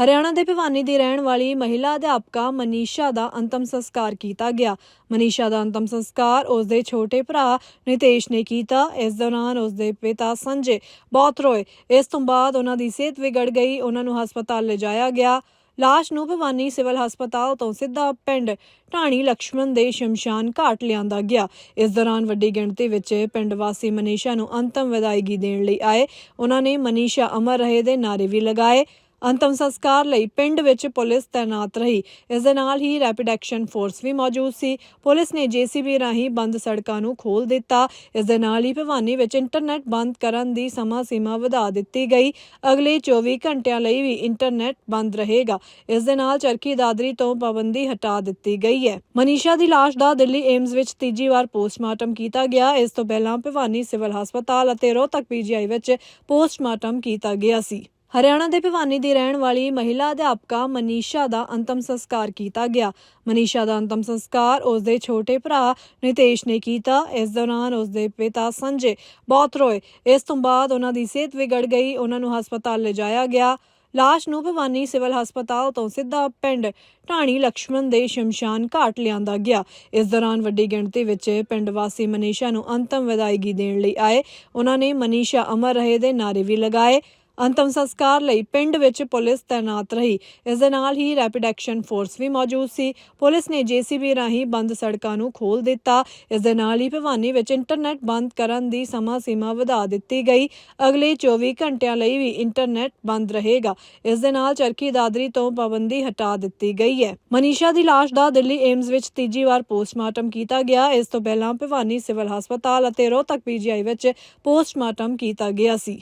ਹਰਿਆਣਾ ਦੇ ਭਿਵਾਨੀ ਦੀ ਰਹਿਣ ਵਾਲੀ ਮਹਿਲਾ ਅਧਿਆਪਕਾ ਮਨੀਸ਼ਾ ਦਾ ਅੰਤਮ ਸੰਸਕਾਰ ਕੀਤਾ ਗਿਆ। ਮਨੀਸ਼ਾ ਦਾ ਅੰਤਮ ਸੰਸਕਾਰ ਉਸ ਦੇ ਛੋਟੇ ਭਰਾ ਨਿਤੇਸ਼ ਨੇ ਕੀਤਾ। ਇਸ ਦੌਰਾਨ ਉਸ ਦੇ ਪਿਤਾ ਸੰਜੇ ਬਹੁਤ ਰੋਏ। ਇਸ ਤੋਂ ਬਾਅਦ ਉਹਨਾਂ ਦੀ ਸਿਹਤ ਵਿਗੜ ਗਈ। ਉਹਨਾਂ ਨੂੰ ਹਸਪਤਾਲ ਲਿਜਾਇਆ ਗਿਆ। ਲਾਸ਼ ਨੂੰ ਭਿਵਾਨੀ ਸਿਵਲ ਹਸਪਤਾਲ ਤੋਂ ਸਿੱਧਾ ਪਿੰਡ ਢਾਣੀ ਲక్ష్ਮਣ ਦੇ ਸ਼ਮਸ਼ਾਨ ਘਾਟ ਲਿਆਂਦਾ ਗਿਆ। ਇਸ ਦੌਰਾਨ ਵੱਡੀ ਗਿਣਤੀ ਵਿੱਚ ਪਿੰਡ ਵਾਸੀ ਮਨੀਸ਼ਾ ਨੂੰ ਅੰਤਮ ਵਿਦਾਇਗੀ ਦੇਣ ਲਈ ਆਏ। ਉਹਨਾਂ ਨੇ ਮਨੀਸ਼ਾ ਅਮਰ ਰਹੇ ਦੇ ਨਾਰੇ ਵੀ ਲਗਾਏ। ਅੰਤਮ ਸੰਸਕਾਰ ਲਈ ਪਿੰਡ ਵਿੱਚ ਪੁਲਿਸ ਤਾਇਨਾਤ ਰਹੀ। ਇਸ ਦੇ ਨਾਲ ਹੀ ਰੈਪਿਡ ਐਕਸ਼ਨ ਫੋਰਸ ਵੀ ਮੌਜੂਦ ਸੀ। ਪੁਲਿਸ ਨੇ ਜੀਸੀਬੀ ਰਾਹੀਂ ਬੰਦ ਸੜਕਾਂ ਨੂੰ ਖੋਲ ਦਿੱਤਾ। ਇਸ ਦੇ ਨਾਲ ਹੀ ਭਿਵਾਨੀ ਵਿੱਚ ਇੰਟਰਨੈਟ ਬੰਦ ਕਰਨ ਦੀ ਸਮਾਂ ਸੀਮਾ ਵਧਾ ਦਿੱਤੀ ਗਈ। ਅਗਲੇ 24 ਘੰਟਿਆਂ ਲਈ ਵੀ ਇੰਟਰਨੈਟ ਬੰਦ ਰਹੇਗਾ। ਇਸ ਦੇ ਨਾਲ ਚਰਖੀ ਦਾਦਰੀ ਤੋਂ ਪਾਬੰਦੀ ਹਟਾ ਦਿੱਤੀ ਗਈ ਹੈ। ਮਨੀਸ਼ਾ ਦੀ ਲਾਸ਼ ਦਾ ਦਿੱਲੀ ਏਮਜ਼ ਵਿੱਚ ਤੀਜੀ ਵਾਰ ਪੋਸਟਮਾਰਟਮ ਕੀਤਾ ਗਿਆ। ਇਸ ਤੋਂ ਪਹਿਲਾਂ ਭਿਵਾਨੀ ਸਿਵਲ ਹਸਪਤਾਲ ਅਤੇ ਰੋਹਤਕ ਪੀਜੀਆਈ ਵਿੱਚ ਪੋਸਟਮਾਰਟਮ ਕੀਤਾ ਗਿਆ ਸੀ। ਹਰਿਆਣਾ ਦੇ ਭਿਵਾਨੀ ਦੀ ਰਹਿਣ ਵਾਲੀ ਮਹਿਲਾ ਅਧਿਆਪਕਾ ਮਨੀਸ਼ਾ ਦਾ ਅੰਤਮ ਸੰਸਕਾਰ ਕੀਤਾ ਗਿਆ। ਮਨੀਸ਼ਾ ਦਾ ਅੰਤਮ ਸੰਸਕਾਰ ਉਸ ਦੇ ਛੋਟੇ ਭਰਾ ਨਿਤੇਸ਼ ਨੇ ਕੀਤਾ। ਇਸ ਦੌਰਾਨ ਉਸ ਦੇ ਪਿਤਾ ਸੰਜੇ ਬਹੁਤ ਰੋਏ। ਇਸ ਤੋਂ ਬਾਅਦ ਉਹਨਾਂ ਦੀ ਸਿਹਤ ਵਿਗੜ ਗਈ। ਉਹਨਾਂ ਨੂੰ ਹਸਪਤਾਲ ਲਿਜਾਇਆ ਗਿਆ। ਲਾਸ਼ ਨੂੰ ਭਿਵਾਨੀ ਸਿਵਲ ਹਸਪਤਾਲ ਤੋਂ ਸਿੱਧਾ ਪਿੰਡ ਢਾਣੀ ਲక్ష్ਮਣ ਦੇ ਸ਼ਮਸ਼ਾਨ ਘਾਟ ਲਿਆਂਦਾ ਗਿਆ। ਇਸ ਦੌਰਾਨ ਵੱਡੀ ਗਿਣਤੀ ਵਿੱਚ ਪਿੰਡ ਵਾਸੀ ਮਨੀਸ਼ਾ ਨੂੰ ਅੰਤਮ ਵਿਦਾਇਗੀ ਦੇਣ ਲਈ ਆਏ। ਉਹਨਾਂ ਨੇ ਮਨੀਸ਼ਾ ਅਮਰ ਰਹੇ ਦੇ ਨਾਰੇ ਵੀ ਲਗਾਏ। ਅੰਤਮ ਸੰਸਕਾਰ ਲਈ ਪਿੰਡ ਵਿੱਚ ਪੁਲਿਸ ਤਾਇਨਾਤ ਰਹੀ। ਇਸ ਦੇ ਨਾਲ ਹੀ ਰੈਪਿਡ ਐਕਸ਼ਨ ਫੋਰਸ ਵੀ ਮੌਜੂਦ ਸੀ। ਪੁਲਿਸ ਨੇ ਜੀਸੀਬੀ ਰਾਹੀਂ ਬੰਦ ਸੜਕਾਂ ਨੂੰ ਖੋਲ ਦਿੱਤਾ। ਇਸ ਦੇ ਨਾਲ ਹੀ ਭਿਵਾਨੀ ਵਿੱਚ ਇੰਟਰਨੈਟ ਬੰਦ ਕਰਨ ਦੀ ਸਮਾਂ ਸੀਮਾ ਵਧਾ ਦਿੱਤੀ ਗਈ। ਅਗਲੇ 24 ਘੰਟਿਆਂ ਲਈ ਵੀ ਇੰਟਰਨੈਟ ਬੰਦ ਰਹੇਗਾ। ਇਸ ਦੇ ਨਾਲ ਚਰਖੀ ਦਾਦਰੀ ਤੋਂ ਪਾਬੰਦੀ ਹਟਾ ਦਿੱਤੀ ਗਈ ਹੈ। ਮਨੀਸ਼ਾ ਦੀ ਲਾਸ਼ ਦਾ ਦਿੱਲੀ ਏਮਜ਼ ਵਿੱਚ ਤੀਜੀ ਵਾਰ ਪੋਸਟਮਾਰਟਮ ਕੀਤਾ ਗਿਆ। ਇਸ ਤੋਂ ਪਹਿਲਾਂ ਭਿਵਾਨੀ ਸਿਵਲ ਹਸਪਤਾਲ ਅਤੇ ਰੋਹਤਕ ਪੀਜੀਆਈ ਵਿੱਚ ਪੋਸਟਮਾਰਟਮ ਕੀਤਾ ਗਿਆ ਸੀ।